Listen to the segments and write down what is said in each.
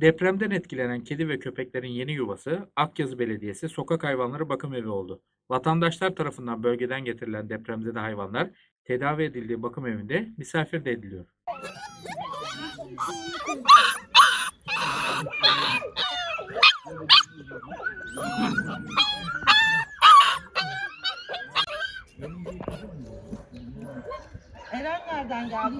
Depremden etkilenen kedi ve köpeklerin yeni yuvası Akyazı Belediyesi Sokak Hayvanları Bakım Evi oldu. Vatandaşlar tarafından bölgeden getirilen depremzede hayvanlar tedavi edildiği bakım evinde misafir de ediliyor. Eren nereden geldi?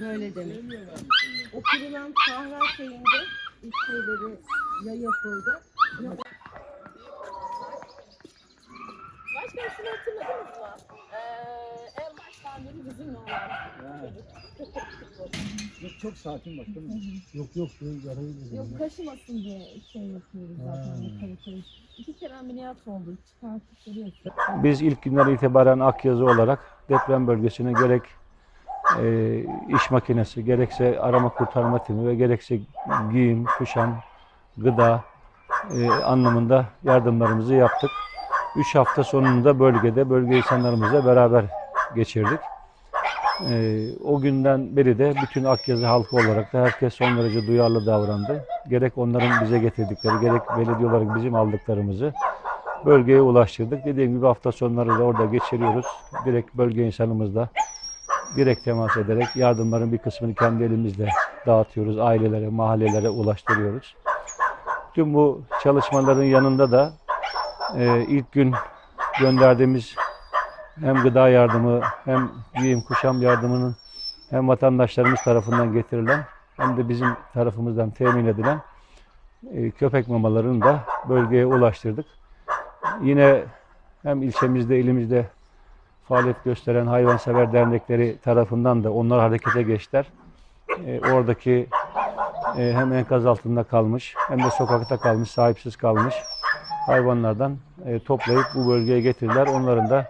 Böyle demek. O kurulan sahra şeyinde ilk şeyleri ya yapıldı. Ya şunu hatırladınız mı? Ee, en baştan beri bizimle olan çocuk. Yok, çok sakin bak değil mi? Yok yok yarayı Yok kaşımasın diye şey yapıyoruz zaten. Kaliteli. İki kere ameliyat oldu. Çıkartıp duruyoruz. Biz ilk günden itibaren Akyazı olarak deprem bölgesine gerek e, iş makinesi, gerekse arama kurtarma timi ve gerekse giyim, kuşam, gıda e, anlamında yardımlarımızı yaptık. Üç hafta sonunda bölgede, bölge insanlarımızla beraber geçirdik. E, o günden beri de bütün Akyazı halkı olarak da herkes son derece duyarlı davrandı. Gerek onların bize getirdikleri, gerek belediye olarak bizim aldıklarımızı bölgeye ulaştırdık. Dediğim gibi hafta sonları da orada geçiriyoruz. Direkt bölge insanımızla direkt temas ederek yardımların bir kısmını kendi elimizle dağıtıyoruz. Ailelere, mahallelere ulaştırıyoruz. Tüm bu çalışmaların yanında da e, ilk gün gönderdiğimiz hem gıda yardımı hem giyim kuşam yardımının hem vatandaşlarımız tarafından getirilen hem de bizim tarafımızdan temin edilen e, köpek mamalarını da bölgeye ulaştırdık. Yine hem ilçemizde, ilimizde faaliyet gösteren hayvansever dernekleri tarafından da onlar harekete geçtiler. Ee, oradaki e, hem enkaz altında kalmış hem de sokakta kalmış, sahipsiz kalmış hayvanlardan e, toplayıp bu bölgeye getirdiler. Onların da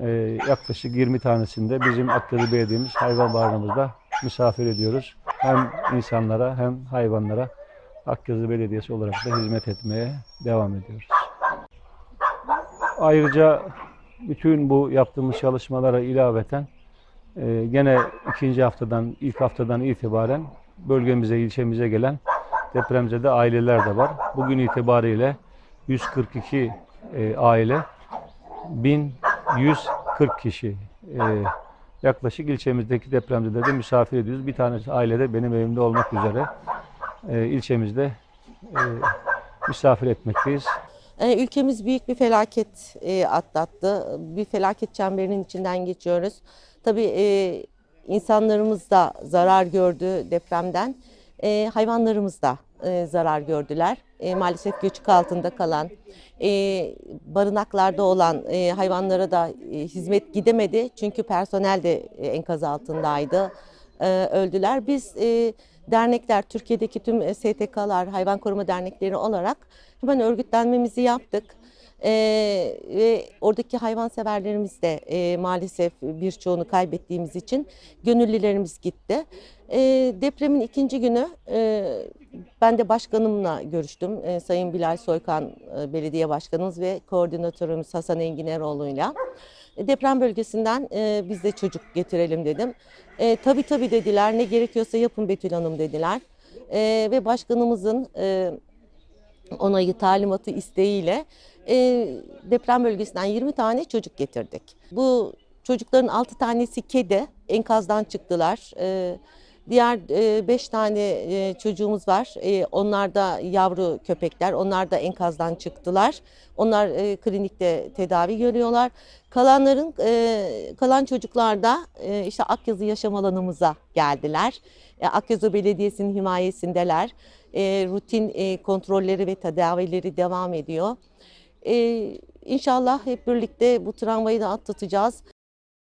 e, yaklaşık 20 tanesini de bizim Akkızı Belediye'miz hayvan barınağımızda misafir ediyoruz. Hem insanlara hem hayvanlara Akkızı Belediyesi olarak da hizmet etmeye devam ediyoruz. Ayrıca bütün bu yaptığımız çalışmalara ilaveten e, gene ikinci haftadan, ilk haftadan itibaren bölgemize, ilçemize gelen depremzede aileler de var. Bugün itibariyle 142 e, aile, 1140 kişi e, yaklaşık ilçemizdeki depremzede misafir ediyoruz. Bir tanesi ailede benim evimde olmak üzere e, ilçemizde e, misafir etmekteyiz. Ee, Ülkemiz büyük bir felaket e, atlattı. Bir felaket çemberinin içinden geçiyoruz. Tabii e, insanlarımız da zarar gördü depremden. E, hayvanlarımız da e, zarar gördüler. E, maalesef göçük altında kalan, e, barınaklarda olan e, hayvanlara da e, hizmet gidemedi. Çünkü personel de e, enkaz altındaydı. E, öldüler. Biz e, dernekler, Türkiye'deki tüm e, STK'lar, hayvan koruma dernekleri olarak hemen örgütlenmemizi yaptık. Ee, ve oradaki hayvanseverlerimiz de e, maalesef birçoğunu kaybettiğimiz için gönüllülerimiz gitti. Ee, depremin ikinci günü e, ben de başkanımla görüştüm. E, Sayın Bilal Soykan e, belediye başkanımız ve koordinatörümüz Hasan Engin Eroğlu'yla. E, Deprem bölgesinden e, biz de çocuk getirelim dedim. E, tabii tabii dediler ne gerekiyorsa yapın Betül Hanım dediler. E, ve başkanımızın e, onayı, talimatı, isteğiyle e, deprem bölgesinden 20 tane çocuk getirdik. Bu çocukların 6 tanesi kedi, enkazdan çıktılar. E, diğer 5 tane e, çocuğumuz var. E, onlar da yavru köpekler, onlar da enkazdan çıktılar. Onlar e, klinikte tedavi görüyorlar. Kalanların, e, kalan çocuklar da e, işte Akyazı Yaşam Alanımıza geldiler. E, Akyazı Belediyesi'nin himayesindeler e, rutin e, kontrolleri ve tedavileri devam ediyor. E, inşallah hep birlikte bu travmayı da atlatacağız.